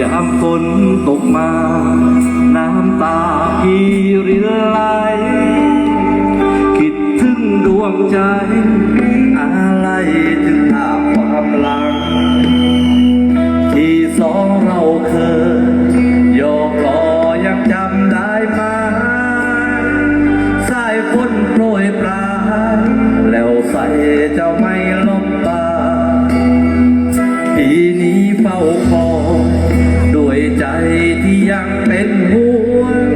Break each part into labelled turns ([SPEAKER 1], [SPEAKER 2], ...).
[SPEAKER 1] ยามฝนตกมา น้ำตาพี่รินไหลคิดถึงดวงใจ อะไรถึงภาพความหลัง ที่สองเราเคยโยกลอยังจำได้ไหมสายฝนโปรยปลายแล้วใส่เจ้าไม่ลบตาปีนี้เฝ้าคอย ยังเป็นห่วง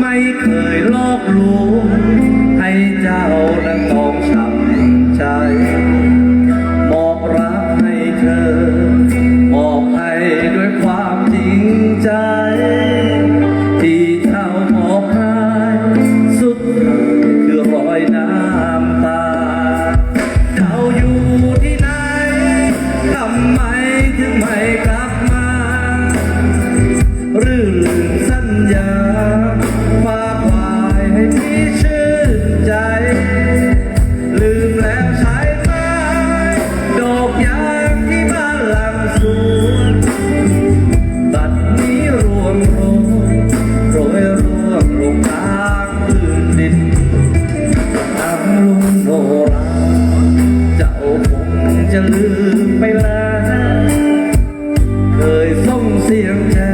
[SPEAKER 1] ไม่เคยลอกลวงให้เจ้านั้นต้องช้ำใจมอบรักให้เธอมอบให้ด้วยความจริงใจ ที่เจ้ามอบให้สุดท้ายคือรอยน้ำตาเจ้าอยู่ที่ไหนทำไมถึงไม่กลั จะลืมไปแล้วเคยส่งเสียงแจ้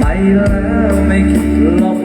[SPEAKER 1] ไปแล้วไม่คิดลบ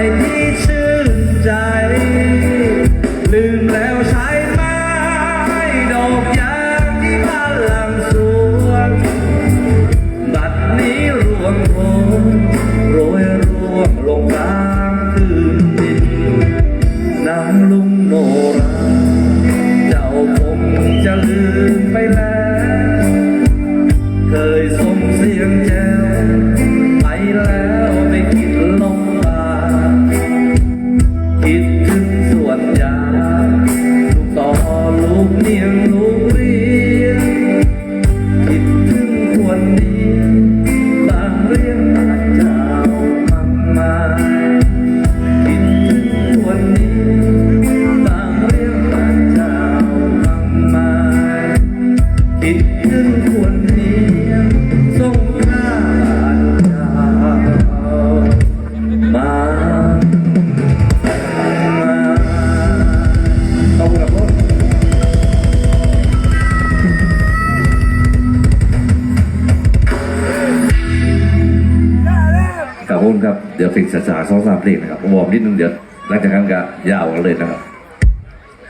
[SPEAKER 1] ให้พี่ชื่นใจ ลืมแล้วใช่ไหมดอกยางที่บ้านหลังสวนบัดนี้ร่วงโรยโรยร่วงลงกลางพื้นดินนางลุงโนรา เจ้าคงจะลืมไปแล้ว กับคุณครับ
[SPEAKER 2] เดี๋ยวเพลงช้าสองสามเพลงนะครับวอร์มนิดนึงเดี๋ยวหลังจากนั้นก็ยาวกันเลยนะครับ